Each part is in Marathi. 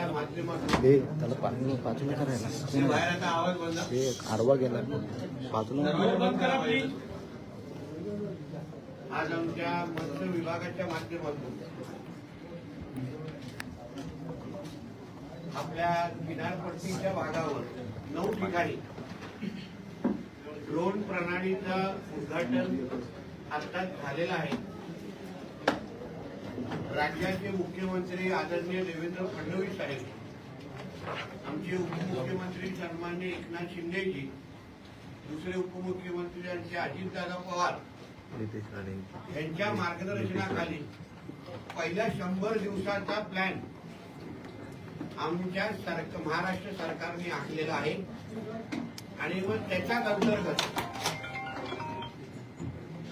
त्याला पाणी बाजूला करायला. आडवा गेला. बाजूला आवाज बंद करा प्लीज आज आमच्या मत्स्य विभागाच्या माध्यमातून आपल्या किनारपट्टीच्या भागावर नऊ ठिकाणी ड्रोन प्रणालीचं उद्घाटन आत्ताच झालेलं आहे. राज्याचे मुख्यमंत्री आदरणीय देवेंद्र फडणवीस साहेब आमचे उपमुख्यमंत्री सन्मान्य एकनाथ शिंदेजी दुसरे उपमुख्यमंत्री आमचे अजितदादा पवार यांच्या मार्गदर्शनाखाली पहिल्या शंभर दिवसाचा प्लॅन आमच्या सरक महाराष्ट्र सरकारने आखलेला आहे. आणि मग त्याच्याच अंतर्गत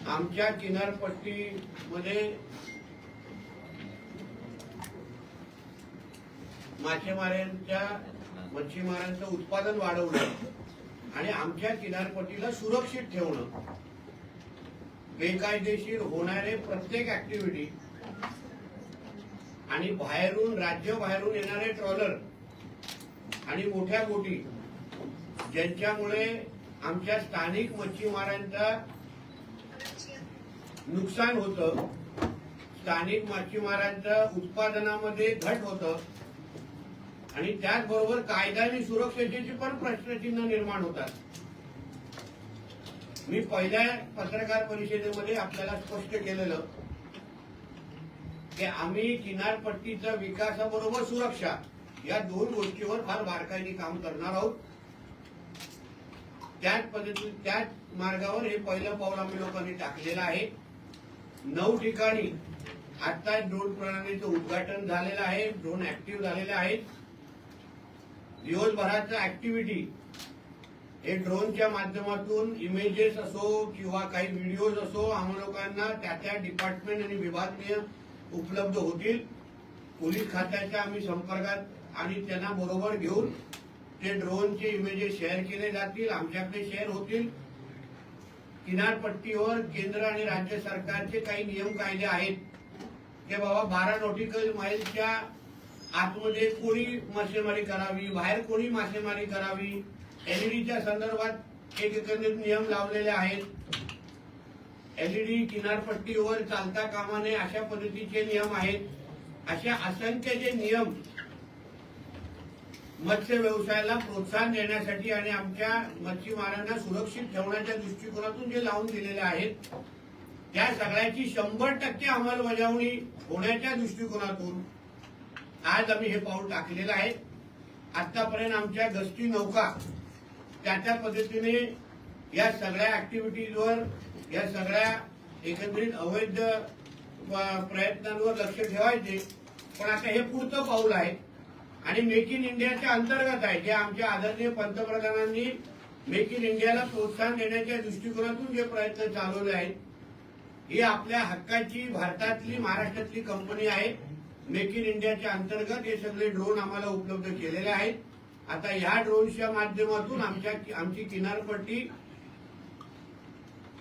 आमच्या किनारपट्टीमध्ये मासेमाऱ्यांच्या मच्छीमारांचं उत्पादन वाढवणं आणि आमच्या किनारपट्टीला सुरक्षित ठेवणं. बेकायदेशीर होणारे प्रत्येक ऍक्टिव्हिटी आणि बाहेरून राज्य बाहेरून येणारे ट्रॉलर आणि मोठ्या बोटी ज्यांच्यामुळे आमच्या स्थानिक मच्छीमारांचा नुकसान होतं स्थानिक मच्छीमारांच्या उत्पादनामध्ये घट होतं आणि त्याचबरोबर कायदा आणि सुरक्षेचे पण प्रश्नचिन्ह निर्माण होतात. मी पहिल्या पत्रकार परिषदेमध्ये आपल्याला स्पष्ट केलेलं की आम्ही किनारपट्टीचा विकासाबरोबर सुरक्षा या दोन गोष्टीवर फार बारकाईने काम करणार आहोत. त्याच पद्धती त्याच मार्गावर हे पहिलं पाऊल आम्ही लोकांनी टाकलेलं आहे. नऊ ठिकाणी आता ड्रोन प्रणालीचं उद्घाटन झालेलं आहे ड्रोन ऍक्टिव्ह झालेले आहेत. दिवसभराच्या ऍक्टिव्हिटी हे ड्रोनच्या माध्यमातून इमेजेस असो किंवा काही व्हिडिओज असो आम्हा लोकांना त्या त्या डिपार्टमेंट आणि विभागीय उपलब्ध होतील. पोलीस खात्याच्या आम्ही संपर्कात आणि त्यांना बरोबर घेऊन ते ड्रोनचे इमेजेस शेअर केले जातील आमच्याकडे शेअर होतील. किनारपट्टीवर केंद्र आणि राज्य सरकारचे काही नियम कायदे आहेत. ते बाबा बारा नॉटिकल माईलच्या आतमध्ये कोणी मासेमारी करावी बाहेर कोणी मासेमारी करावी एलईडीच्या संदर्भात एक एकंदरीत नियम लावलेले आहेत. एलईडी किनारपट्टीवर चालता कामा नये अशा पद्धतीचे नियम आहेत. अशा असंख्य जे नियम मत्स्य व्यवसायाला प्रोत्साहन देण्यासाठी आणि आमच्या मच्छीमारांना सुरक्षित ठेवण्याच्या दृष्टिकोनातून जे लावून दिलेले आहेत त्या सगळ्याची शंभर टक्के अंमलबजावणी होण्याच्या दृष्टिकोनातून आज आम्ही हे पाऊल टाकलेलं आहे. आतापर्यंत आमच्या गस्ती नौका त्या त्या पद्धतीने या सगळ्या ऍक्टिव्हिटीजवर या सगळ्या एकंदरीत अवैध प्रयत्नांवर लक्ष ठेवायचे. पण आता हे पुढचं पाऊल आहे. आणि मेक इन इंडियाच्या अंतर्गत आहे. जे आमच्या आदरणीय पंतप्रधानांनी मेक इन इंडियाला प्रोत्साहन देण्याच्या दृष्टिकोनातून जे प्रयत्न चालवले आहेत ही आपल्या हक्काची भारतातली महाराष्ट्रातली कंपनी आहे. मेक इन इंडियाच्या अंतर्गत हे सगळे ड्रोन आम्हाला उपलब्ध केलेले आहेत. आता या ड्रोनच्या माध्यमातून आमच्या आमची किनारपट्टी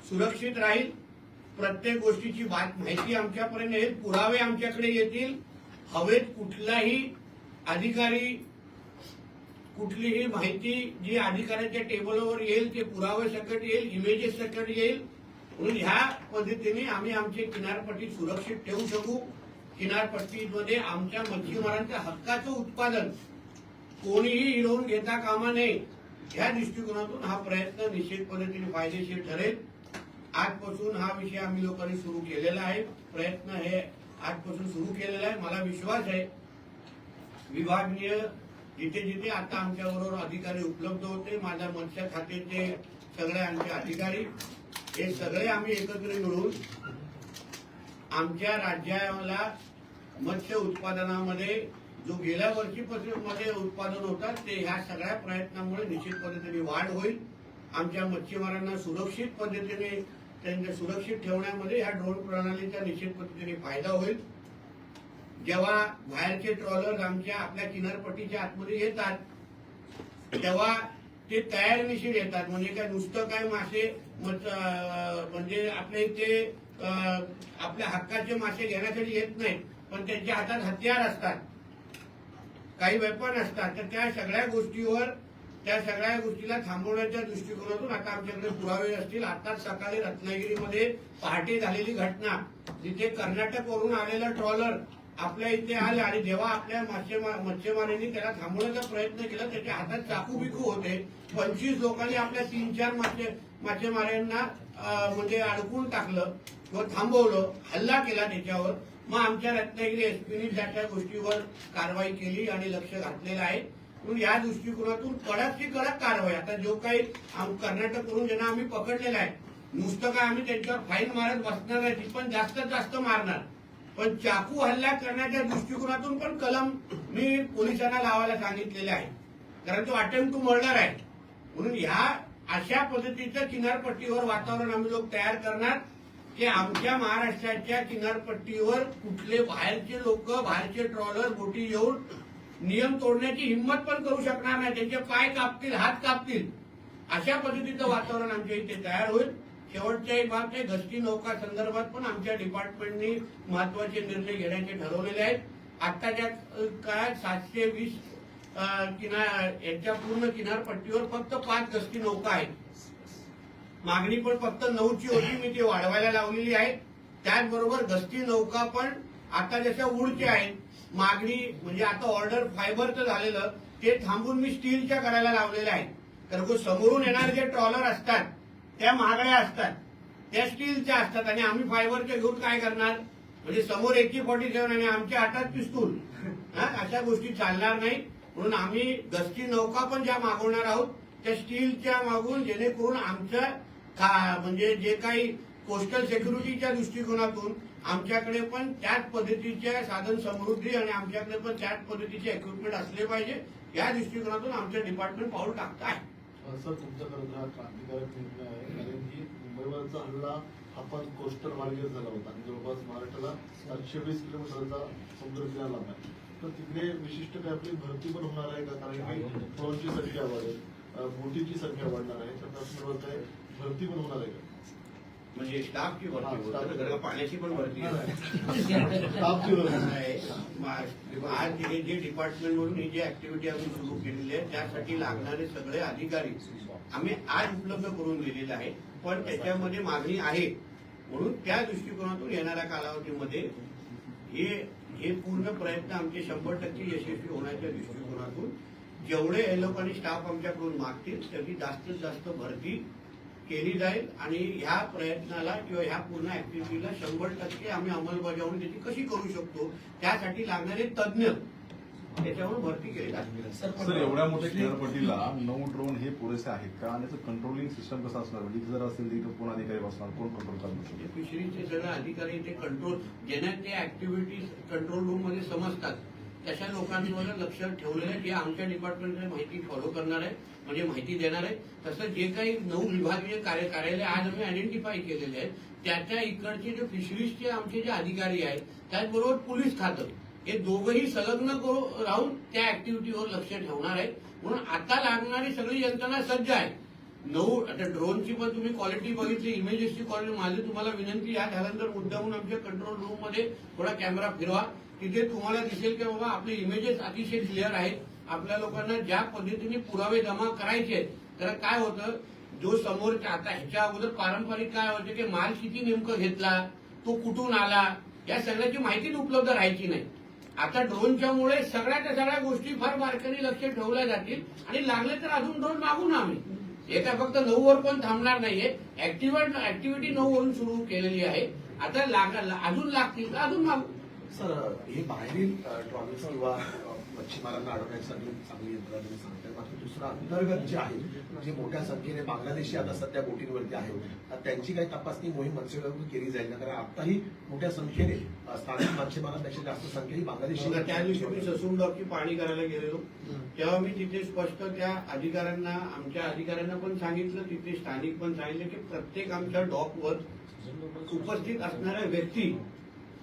सुरक्षित राहील. प्रत्येक गोष्टीची माहिती आमच्यापर्यंत येईल. पुरावे आमच्याकडे येतील. हवेत कुठलाही अधिकारी कुठलीही माहिती जी अधिकाऱ्याच्या टेबलवर येईल ते पुरावे सकट येईल इमेजेस सकट येईल. म्हणून ह्या पद्धतीने आम्ही आमची किनारपट्टी सुरक्षित ठेवू शकू. किनारपट्टीमध्ये आमच्या मच्छीमारांच्या हक्काचं उत्पादन कोणीही हिरवून घेता कामा नये. या दृष्टिकोनातून हा प्रयत्न निश्चित पद्धतीने फायदेशीर ठरेल. आजपासून हा विषय आम्ही लोकांनी सुरू केलेला आहे. प्रयत्न हे आजपासून सुरू केलेला आहे. मला विश्वास आहे. विभागीय जिथे जिथे आता आमच्याबरोबर अधिकारी उपलब्ध होते माझ्या मत्स्य खात्याचे सगळे आमचे अधिकारी हे सगळे आम्ही एकत्र मिळून आमच्या राज्याला मत्स्य उत्पादनामध्ये जो गेल्या वर्षीपासून मध्ये उत्पादन होतात ते ह्या सगळ्या प्रयत्नामुळे निश्चित पद्धतीने वाढ होईल. आमच्या मच्छीमारांना सुरक्षित पद्धतीने त्यांच्या सुरक्षित ठेवण्यामध्ये ह्या ड्रोन प्रणालीचा निश्चित पद्धतीने फायदा होईल. जेव्हा बाहेरचे ट्रॉलर आमच्या आपल्या किनारपट्टीच्या आतमध्ये येतात तेव्हा ते तयार निशील येतात. म्हणजे काय नुसतं काय मासे म्हणजे आपल्या इथे आपल्या हक्काचे मासे घेण्यासाठी येत नाहीत. पण त्यांच्या हातात हत्यार असतात. काही वेपन असतात. तर त्या सगळ्या गोष्टीवर त्या सगळ्या गोष्टीला थांबवण्याच्या दृष्टिकोनातून आता आमच्याकडे पुरावे असतील. आताच सकाळी रत्नागिरीमध्ये पहाटे झालेली घटना. जिथे कर्नाटकवरून आलेला ट्रॉलर आपल्या इथे आले आणि जेव्हा आपल्या मच्छीमारांनी त्याला थांबवण्याचा प्रयत्न केला त्याच्या हातात चाकू बिकू होते. पंचवीस लोकांनी आपल्या तीन चार मासे म्हणजे अडकून टाकलं किंवा थांबवलं हल्ला केला त्याच्यावर. मग आमच्या रत्नागिरी एसपीनी ज्या त्या गोष्टीवर कारवाई केली आणि लक्ष घातलेलं आहे. म्हणून या दृष्टिकोनातून कडक ती कडक कारवाई. आता जो काही आम- कर्नाटककडून ज्यांना आम्ही पकडलेला आहे नुसतं काय आम्ही त्यांच्यावर फाईन मारत बसणार नाही पण जास्तीत जास्त मारणार. पण चाकू हल्ला करण्याच्या दृष्टिकोनातून पण कलम मी पोलिसांना लावायला सांगितलेले आहे. कारण तो अटेम्प्ट टू मर्डर आहे. म्हणून ह्या अशा पद्धतीचं किनारपट्टीवर वातावरण आम्ही लोक तयार करणार. की आमच्या महाराष्ट्राच्या किनारपट्टीवर कुठले बाहेरचे लोक बाहेरचे ट्रॉलर बोटी येऊन नियम तोडण्याची हिंमत पण करू शकणार नाही. त्यांचे पाय कापतील हात कापतील. अशा पद्धतीचं वातावरण आमच्या इथे तयार होईल. शेवटच्या एक बाब ते नौका संदर्भात पण आमच्या डिपार्टमेंटनी महत्त्वाचे निर्णय घेण्याचे ठरवलेले आहेत. आत्ताच्या काळात सातशे वीस किनार यांच्या पूर्ण किनारपट्टीवर फक्त पाच गस्ती नौका आहेत. मागणी पण फक्त नऊची होती मी ती वाढवायला लावलेली आहे. त्याचबरोबर गस्ती नौका पण आता जशा उडच्या आहेत मागणी म्हणजे आता ऑर्डर फायबरचं झालेलं ते थांबून मी स्टीलच्या करायला लावलेल्या आहेत कारण समोरून येणारे जे ट्रॉलर असतात त्या महागड्या असतात त्या स्टीलच्या असतात आणि आम्ही फायबरच्या घेऊन काय करणार? म्हणजे समोर एकशे फॉर्टी सेव्हन आणि आमच्या हातात पिस्तूल. अशा गोष्टी चालणार नाही. म्हणून आम्ही गस्ती नौका पण ज्या मागवणार आहोत त्या स्टीलच्या मागून जेणेकरून आमच्या म्हणजे जे काही कोस्टल सिक्युरिटीच्या दृष्टिकोनातून आमच्याकडे पण त्याच पद्धतीच्या साधन समृद्धी आणि आमच्याकडे पण त्याच पद्धतीचे इक्विपमेंट असले पाहिजे या दृष्टिकोनातून आमचं डिपार्टमेंट पाऊल टाकत आहे. सर तुमच्याकडे हा क्रांतिकारक निर्णय आहे कारण की मुंबईवरचा हल्ला हा पण कोस्टल मार्गे झाला होता. आणि जवळपास महाराष्ट्राला सातशे वीस किलोमीटरचा समुद्र किनारा आहे तर तिकडे विशिष्ट काही आपली भरती पण होणार आहे का? कारण की ड्रोनची संख्या वाढेल बोटीची संख्या वाढणार आहे. तर त्या संदर्भात काही भरती पण होणार आहे म्हणजे स्टाफची भरती होते पाण्याची पण भरती. स्टाफची आज हे जे डिपार्टमेंट म्हणून ही जी ऍक्टिव्हिटी आम्ही सुरू केलेली आहे त्यासाठी लागणारे सगळे अधिकारी आम्ही आज उपलब्ध करून दिलेले आहे. पण त्याच्यामध्ये मागणी आहे. म्हणून त्या दृष्टिकोनातून येणाऱ्या कालावधीमध्ये हे हे पूर्ण प्रयत्न आमचे शंभर टक्के यशस्वी होण्याच्या दृष्टिकोनातून जेवढे हे लोकांनी स्टाफ आमच्याकडून मागतील त्याची जास्तीत जास्त भरती केली जाईल आणि ह्या प्रयत्नाला किंवा ह्या पूर्ण ऍक्टिव्हिटीला शंभर टक्के आम्ही अंमलबजावणी त्याची कशी करू शकतो त्यासाठी लागणारे तज्ज्ञ त्याच्यावर भरती केली जाते. सर एवढ्या मोठ्या किनारपट्टीला नऊ ड्रोन हे पुरेसे आहेत का? आणि त्याचं कंट्रोलिंग सिस्टम कसं असणार? म्हणजे इथे जर असेल तर इथं कोण अधिकारी बसणार? कोण कंट्रोल करणार? म्हणजे फिशरीचे सगळे अधिकारी ते कंट्रोल ज्यांना ते ऍक्टिव्हिटीज कंट्रोल रूममध्ये समजतात. तशा लोकांवर लक्ष ठेवलेलं आहे जे आमच्या डिपार्टमेंटने माहिती फॉलो करणार आहे म्हणजे माहिती देणार आहे. तसं जे काही नऊ विभागीय कार्य कार्यालय आज आम्ही आयडेंटिफाय केलेले आहेत त्याच्या इकडचे जे फिशरीजचे आमचे जे अधिकारी आहेत त्याचबरोबर पोलीस खातं हे दोघंही संलग्न करू राहून त्या ऍक्टिव्हिटीवर लक्ष ठेवणार आहेत. म्हणून आता लागणारी सगळी यंत्रणा सज्ज आहे. नऊ आता ड्रोनची पण तुम्ही क्वालिटी बघितली इमेजेसची क्वालिटी माझी तुम्हाला विनंती या झाल्यानंतर मुद्दामून आमच्या कंट्रोल रूममध्ये थोडा कॅमेरा फिरवा. तिथे तुम्हाला दिसेल की बाबा आपले इमेजेस अतिशय क्लिअर आहेत. आपल्या लोकांना ज्या पद्धतीने पुरावे जमा करायचे आहेत तर काय होतं? जो समोरच्या आता ह्याच्या अगोदर पारंपरिक काय होतं की माल किती नेमकं घेतला तो कुठून आला या सगळ्याची माहितीच उपलब्ध राहायची नाही. आता ड्रोनच्यामुळे सगळ्याच्या सगळ्या गोष्टी फार बारकाने लक्ष ठेवल्या जातील आणि लागले तर अजून ड्रोन मागू ना आम्ही हे काय फक्त नऊ वर पण थांबणार नाहीये. ऍक्टिव्हिटी नऊ वरून सुरू केलेली आहे. आता अजून लागतील तर अजून मागू. सर हे बाहेरील ट्रॉलिंग्स किंवा मच्छीमारांना अडवण्यासाठी चांगली यंत्रणा तुम्ही सांगताय. मात्र दुसरा अंतर्गत जे आहे जे मोठ्या संख्येने बांगलादेशी आता सध्या बोटींवरती आहेत तर त्यांची काही तपासणी मोहीम मनसेकडून केली जाईल. ना कारण आताही मोठ्या संख्येने स्थानिक मच्छीमारांपेक्षा जास्त संख्या ही बांगलादेशी हो, त्या दिवशी मी ससून डॉकी पाणी करायला गेलेलो. तेव्हा मी तिथे स्पष्ट त्या अधिकाऱ्यांना आमच्या अधिकाऱ्यांना पण सांगितलं तिथे स्थानिक पण सांगितलं की प्रत्येक आमच्या डॉकवर उपस्थित असणाऱ्या व्यक्ती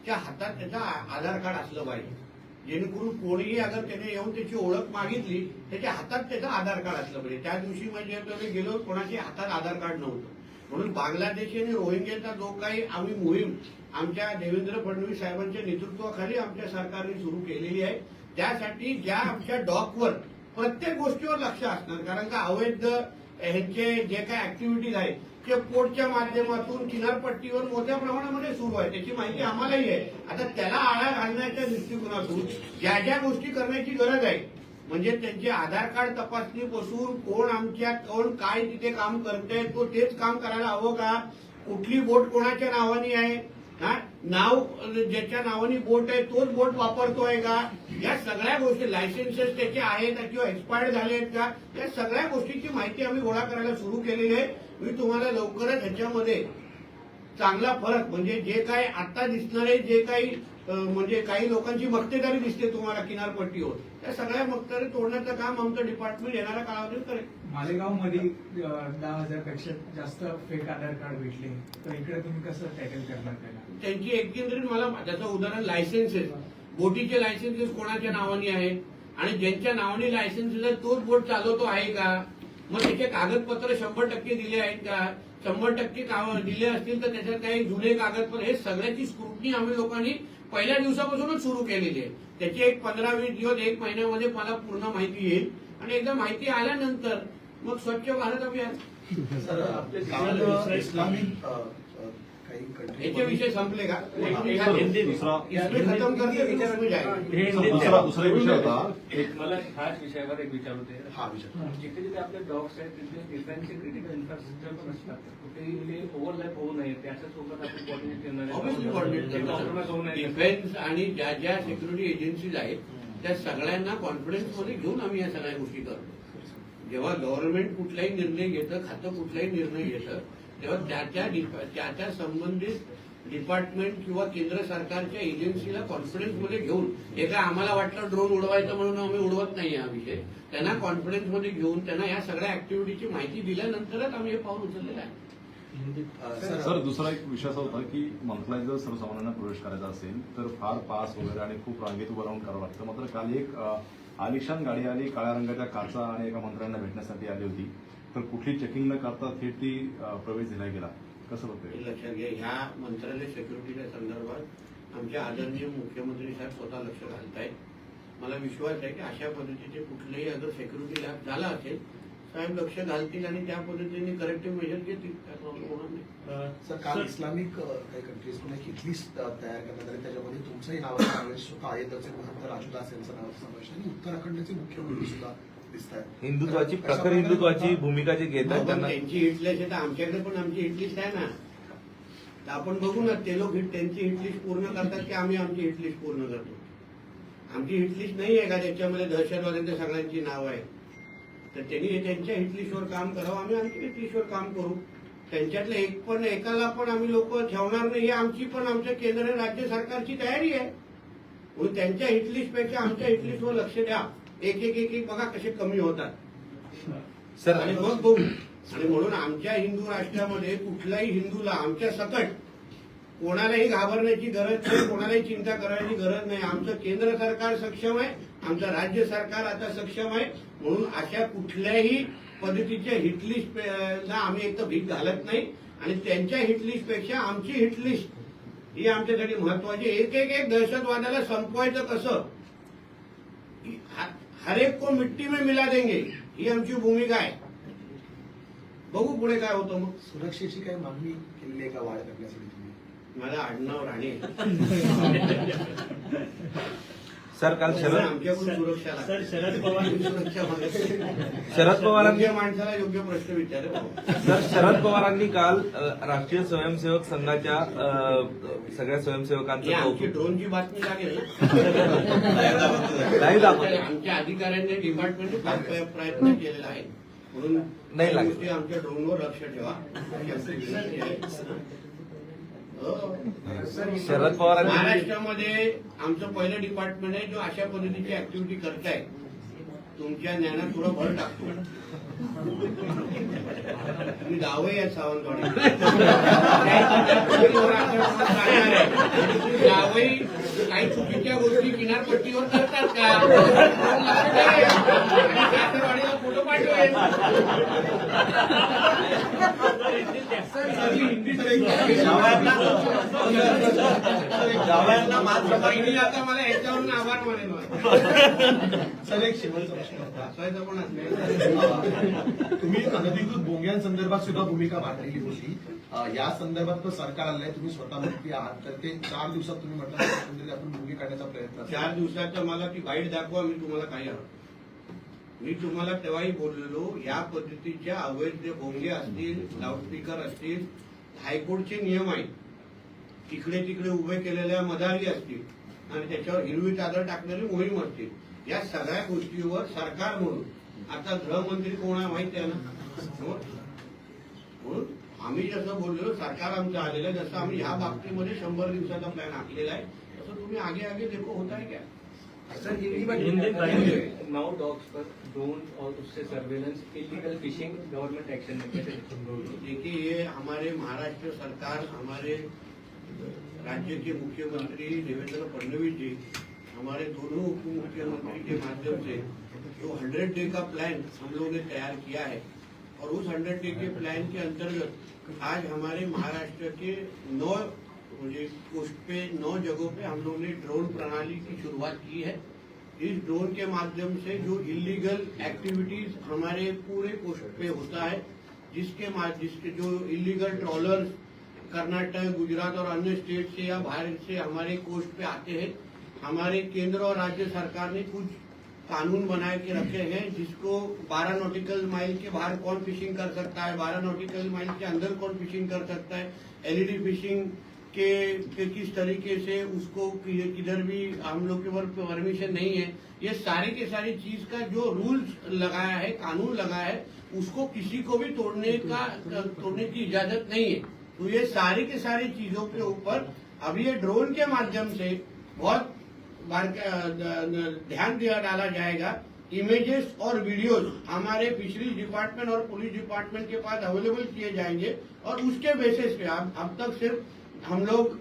व्यक्तीच्या हातात त्याचा आधार कार्ड असलं पाहिजे. जेणेकरून कोणीही अगर त्याने येऊन त्याची ओळख मागितली त्याच्या हातात त्याचं आधार कार्ड असलं पाहिजे. त्या दिवशी म्हणजे गेलो कोणाच्या हातात आधार कार्ड नव्हतं. म्हणून बांगलादेशी आणि रोहिंग्याचा जो काही आम्ही मोहीम आमच्या देवेंद्र फडणवीस साहेबांच्या नेतृत्वाखाली आमच्या सरकारने सुरू केलेली आहे त्यासाठी ज्या आमच्या डॉकवर प्रत्येक गोष्टीवर लक्ष असणार. कारण का अवैध ह्यांचे जे काही ऍक्टिव्हिटीज आहेत ते पोर्टच्या माध्यमातून किनारपट्टीवर मोठ्या प्रमाणामध्ये सुरू आहे. त्याची माहिती आम्हालाही आहे. आता त्याला आळा घालण्याच्या दृष्टिकोनातून ज्या ज्या गोष्टी करण्याची गरज आहे म्हणजे त्यांचे आधार कार्ड तपासणीपासून कोण आमच्या कोण काय तिथे काम करते तो तेच काम करायला हवं का? कुठली बोट कोणाच्या नावाने आहे? हा? नाव ज्याच्या नावाने बोट आहे तोच बोट वापरतोय का? या सगळ्या गोष्टी लायसन्सेस त्याचे आहेत किंवा एक्सपायर्ड झाले आहेत का? या सगळ्या गोष्टीची माहिती आम्ही गोळा करायला सुरू केलेली आहे. मी तुम्हाला लवकरच ह्याच्यामध्ये चांगला फरक म्हणजे जे काय आता दिसणारे जे काही म्हणजे काही लोकांची मक्तेदारी दिसते तुम्हाला किनारपट्टीवर. त्या सगळ्या मक्तेदारी तोडण्याचं काम आमचं डिपार्टमेंट येणाऱ्या कालावधीत करेल. मालेगावमध्ये अं, दहा हजारपेक्षा जास्त फेक आधार कार्ड भेटले. तर इकडे तुम्ही कसं टॅकल करणार त्यांची एकंदरीत मला त्याचं उदाहरण लायसन्सेस बोटीचे लायसन्सेस कोणाच्या नावाने आहेत? आणि ज्यांच्या नावाने लायसन्सेस आहे तोच बोट चालवतो आहे का? मग त्याचे कागदपत्र शंभर टक्के दिले आहेत का? शंभर टक्के दिले असतील तर त्याच्यात काही जुने कागदपत्र हे सगळ्याची स्क्रुटनी आम्ही लोकांनी पहिल्या दिवसापासूनच सुरू केलेली आहे. त्याची एक पंधरा वीस दिवस एक महिन्यामध्ये मला पूर्ण माहिती येईल. आणि एकदा माहिती आल्यानंतर मग स्वच्छ भारत अभियान. सर काल काही याचे कंट्री विषय संपले का? दुसरा इसमें खत्म करते फिर उसमें जाएंगे. दुसरा दुसरा एक विषय होता. एक मला खास विषयावर एक विचारू हा विषय जिथे जिथे आपले डॉग्स आहेत तिथे डिफेन्सचे क्रिटिकल इन्फ्रास्ट्रक्चर पण असतात. कुठेही म्हणजे ओव्हरलॅप होऊ नये. त्याच्या सोबत आपण होऊ करणार. नये. डिफेन्स आणि ज्या ज्या सिक्युरिटी एजन्सीज आहेत त्या सगळ्यांना कॉन्फिडन्समध्ये घेऊन आम्ही या सगळ्या गोष्टी करतो. जेव्हा गव्हर्नमेंट कुठलाही निर्णय घेतं खातं कुठलाही निर्णय घेतं तेव्हा त्या त्या त्या त्या संबंधित डिपार्टमेंट किंवा केंद्र सरकारच्या एजन्सीला कॉन्फिडन्समध्ये घेऊन हे काय आम्हाला वाटलं ड्रोन उडवायचं म्हणून आम्ही उडवत नाही हा विषय? त्यांना कॉन्फिडन्समध्ये घेऊन त्यांना या सगळ्या ऍक्टिव्हिटीची माहिती दिल्यानंतरच आम्ही हे पाऊल उचललेलं आहे. सर सर दुसरा एक विषय असा होता की मंत्रालयात जर सर्वसामान्यांना प्रवेश करायचा असेल तर फार पास वगैरे आणि खूप रांगेत उभं राहून करावं लागतं. मात्र काल एक आलिशान गाडी आली काळ्या रंगाच्या काचा आणि एका मंत्र्यांना भेटण्यासाठी आली होती. तर कुठली चेकिंग न करता थेट ती प्रवेश दिला गेला. कसं हे होतं लक्षात घ्या ह्या मंत्रालय सेक्युरिटीच्या संदर्भात आमचे आदरणीय मुख्यमंत्री साहेब स्वतः लक्ष घालतायत. मला विश्वास आहे की अशा पद्धतीचे कुठलेही अगर सेक्युरिटी लॅब झाला असेल साहेब लक्ष घालतील आणि त्या पद्धतीने करेक्टिव्ह मेजर घेतील. सर काल इस्लामिक काही कंट्रीज एक हिट लिस्ट तयार करण्यात आली. त्याच्यामध्ये तुमचंही नाव समावेश स्वतः अयोध्येचे महंत राजूदास यांचं नाव समावेश आणि उत्तराखंडचे मुख्यमंत्री सुद्धा दिसत आहेत हिंदुत्वाची प्रखर हिंदुत्वाची भूमिका जी घेत आहेत आपण त्यांना त्यांची हिटलिस्ट आहे तर आमच्याकडे पण आमची हिटलिस्ट आहे ना. तर आपण बघू ना ते लोक हिट त्यांची हिटलिस्ट पूर्ण करतात की आम्ही आमची हिटलिस्ट पूर्ण करतो. आमची हिटलिस्ट नाही आहे का त्याच्यामध्ये दहशतवाद्यांच्या सगळ्यांची नाव आहे तर त्यांनी हे त्यांच्या हिटलिस्टवर काम करावं आम्ही आमच्या हिटलिस्टवर काम करू. त्यांच्यातलं एक पण एकाला पण आम्ही लोक ठेवणार नाही ही आमची पण आमच्या केंद्र आणि राज्य सरकारची तयारी आहे. म्हणून त्यांच्या हिटलिस्टपेक्षा आमच्या हिटलिस्टवर लक्ष द्या. एक एक एक एक बघा कसे कमी होतात. सर आणि मग बघू. आणि म्हणून आमच्या हिंदू राष्ट्रामध्ये कुठल्याही हिंदूला आमच्या सकट कोणालाही घाबरण्याची गरज नाही कोणालाही चिंता करायची गरज नाही. आमचं केंद्र सरकार सक्षम आहे आमचं राज्य सरकार आता सक्षम आहे. म्हणून अशा कुठल्याही पद्धतीच्या हिटलिस्ट ला आम्ही एक तर भीक घालत नाही. आणि त्यांच्या हिटलिस्टपेक्षा आमची हिटलिस्ट ही आमच्यासाठी महत्वाची. एक एक एक दहशतवादाला संपवायचं कसं? हर एक को मिट्टी में मिला देंगे। ही आमची भूमिका आहे बघू पुढे काय होतं मग सुरक्षेची काही मागणी केलेली आहे का वाढ करण्यासाठी तुम्ही? मला आडनाव राणे सर सर काल शरद आमच्याकडून सुरक्षा लागते. सर, शरद पवार- सुरक्षा. शरद पवारांनी योग्य माणसाला योग्य प्रश्न विचारे. सर शरद पवारांनी काल अ, राष्ट्रीय स्वयंसेवक संघाच्या अ, सगळ्या स्वयंसेवकांचं आमची कौतुक ड्रोनची बातमी लागेल ना नाही दाखवत आमच्या अधिकाऱ्यांनी डिपार्टमेंटने फार प्रयत्न केलेला आहे म्हणून नाही लागत. गोष्टी आमच्या ड्रोनवर लक्ष ठेवा आमची विनंती आहे. हो. शरद पवारांनी महाराष्ट्रामध्ये आमचं पहिलं डिपार्टमेंट आहे जो अशा पद्धतीची ऍक्टिव्हिटी करताय. तुमच्या ज्ञानात थोडं भर टाकतो. तुम्ही गावही आहेत सावंतवाडी गावही काही चुकीच्या गोष्टी किनारपट्टीवर करतात का? आणि सासरवाडीला आता मला आभार मानेल सर एक शेवटचा प्रश्न होता तुम्ही अनधिकृत बोंग्यांसंदर्भात सुद्धा भूमिका मांडलेली होती या संदर्भात पण सरकार आलंय तुम्ही स्वतः मुक्ती आहात तर ते चार दिवसात तुम्ही म्हटलं आपण भूमिका काढण्याचा प्रयत्न चार दिवसाचा मला ती वाईट दाखवा मी तुम्हाला काही हवं मी तुम्हाला तेव्हाही बोललेलो या पद्धतीच्या अवैध जे भोंगे असतील लाऊडस्पीकर असतील हायकोर्टचे नियम आहेत. तिकडे तिकडे उभे केलेल्या मदारी असतील आणि त्याच्यावर हिरवी चादर टाकणारी मोहीम असतील. या सगळ्या गोष्टीवर सरकार म्हणून आता गृहमंत्री कोण आहे माहिती आहे ना? हो? म्हणून आम्ही जसं बोललो सरकार आमचं आलेलं आहे जसं आम्ही ह्या बाबतीमध्ये शंभर दिवसाचा प्लॅन आखलेला आहे. तसं तुम्ही आगे आगे देखो होता है क्या नौ डॉग्स पर. ड्रोन और उससे surveillance illegal fishing government action में कैसे देखिए, ये हमारे महाराष्ट्र सरकार, हमारे राज्य के मुख्यमंत्री देवेंद्र फडणवीस जी, हमारे दोनों उप मुख्यमंत्री के माध्यम से जो हंड्रेड डे का प्लान हम लोगों ने तैयार किया है और उस हंड्रेड डे के प्लान के अंतर्गत आज हमारे महाराष्ट्र के नौ, मुझे पे नौ जगहों पे हम लोगों ने ड्रोन प्रणाली की शुरुआत की है। इस ड्रोन के माध्यम से जो इलीगल एक्टिविटीज़ हमारे पूरे कोस्ट पे होता है, जिसके जिसके जो इलीगल ट्रॉलर्स कर्नाटक, गुजरात और अन्य स्टेट से या भारत से हमारे कोस्ट पे आते हैं, हमारे केंद्र और राज्य सरकार ने कुछ कानून बनाए के रखे हैं, जिसको 12 नॉटिकल माइल के बाहर कौन फिशिंग कर सकता है 12 नॉटिकल माइल के अंदर कौन फिशिंग कर सकता है एलईडी फिशिंग के, के किस तरीके से उसको किधर भी हम लोग के ऊपर परमिशन नहीं है। ये सारी के सारी चीज़ का जो रूल्स लगाया है कानून लगाया है उसको किसी को भी तोड़ने का तोड़ने की इजाज़त नहीं है। तो ये सारी के सारी चीज़ों के ऊपर अभी ये ड्रोन के माध्यम से बहुत ध्यान दिया डाला जाएगा। इमेजेस और वीडियोस हमारे फिशरीज डिपार्टमेंट और पुलिस डिपार्टमेंट के पास अवेलेबल किए जाएँगे और उसके बेसिस पे अब तक सिर्फ़ हम लोग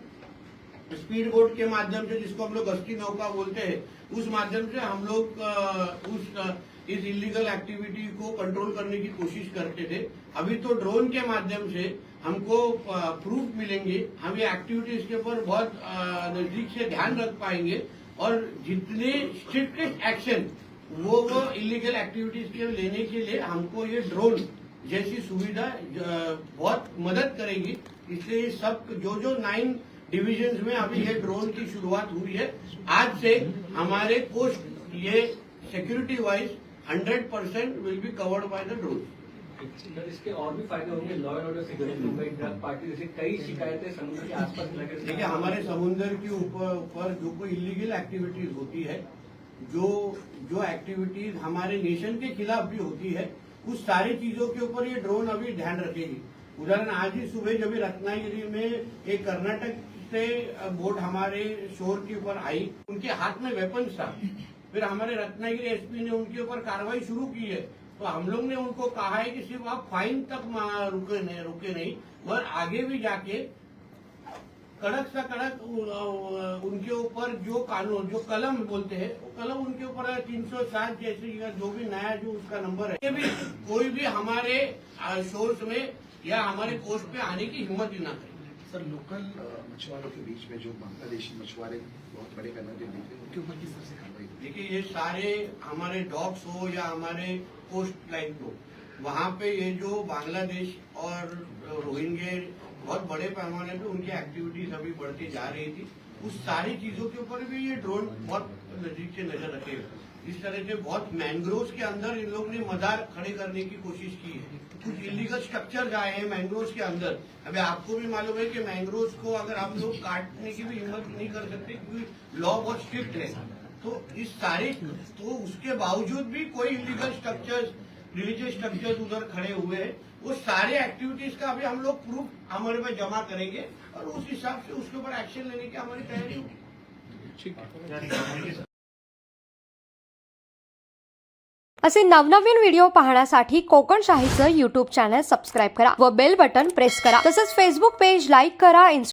स्पीड बोट के माध्यम से जिसको हम लोग गश्ती नौका बोलते हैं, उस माध्यम से हम लोग उस इस इलीगल एक्टिविटी को कंट्रोल करने की कोशिश करते थे। अभी तो ड्रोन के माध्यम से हमको प्रूफ मिलेंगे। हम ये एक्टिविटीज़ के ऊपर बहुत नज़दीक से ध्यान रख पाएँगे और जितने स्ट्रिक्टेस्ट एक्शन वो वो इलीगल एक्टिविटीज़ के लेने के लिए हमको ये ड्रोन जैसी सुविधा बहुत मदद करेगी। इसलिए सब जो जो नाइन डिविजन्स में अभी ये ड्रोन की शुरुआत हुई है आज से हमारे कोस्ट ये security wise hundred percent will be covered by the drone इसके और भी फ़ायदे होंगे law and order security drug party जैसे कई शिकायतें समुद्र के आसपास लगे देखिए हमारे समुद्र के ऊपर ऊपर जो कोई इलीगल एक्टिविटीज़ होती है जो जो एक्टिविटीज़ हमारे नेशन के खिलाफ भी होती है उस सारी चीजों के ऊपर ये ड्रोन अभी ध्यान रखेगी। उदाहरण आज ही सुबह जब रत्नागिरी में एक कर्नाटक से बोट हमारे शोर के ऊपर आई। उनके हाथ में वेपन था। फिर हमारे रत्नागिरी एसपी ने उनके ऊपर कार्रवाई शुरू की है। तो हम लोग ने उनको कहा है कि सिर्फ आप फाइन तक रुके नहीं रुके नहीं और आगे भी जाके कड़क सा कड़क उनके ऊपर जो कानून जो कलम बोलते हैं वो कलम उनके ऊपर तीन सौ सात जैसे जो भी नया जो उसका नंबर है ये भी कोई भी हमारे सोर्स में या हमारे कोस्ट पे आने की हिम्मत ही ना करे सर लोकल मछुआरों के बीच में जो बांग्लादेशी मछुआरे बहुत बड़े पैमाने पे हैं उनके ऊपर किस तरह से कार्रवाई? देखिए ये सारे हमारे डॉग्स हो या हमारे कोस्ट लाइन हो वहाँ पे ये जो बांग्लादेश और रोहिंगे बहुत बड़े पैमाने पे उनकी एक्टिविटीज़ अभी बढ़ती जा रही थी। उस सारी चीज़ों के ऊपर भी ये ड्रोन बहुत नज़दीक से नज़र रखेगा इस तरह से बहुत मैंग्रोव के अंदर इन लोग ने मदार खड़े करने की कोशिश की है। कुछ इलीगल स्ट्रक्चर आए हैं मैंग्रोव के अंदर। अभी आपको भी मालूम है कि मैंग्रोव को अगर आप लोग काटने की भी हिम्मत नहीं कर सकते क्योंकि लॉ बहुत स्ट्रिक्ट है। तो इस सारे तो उसके बावजूद भी कोई इलीगल स्ट्रक्चर्स रिलीजियस स्ट्रक्चर्स उधर खड़े हुए हैं। वो सारे एक्टिविटीज का अभी हम लोग प्रूफ हमारे में जमा करेंगे और उस हिसाब से उसके ऊपर एक्शन लेने की हमारी तैयारी होगी। असे नवनवीन व्हिडिओ पाहण्यासाठी कोकण शाहीचं युट्यूब चॅनल सबस्क्राईब करा व बेल बटन प्रेस करा. तसंच फेसबुक पेज लाईक करा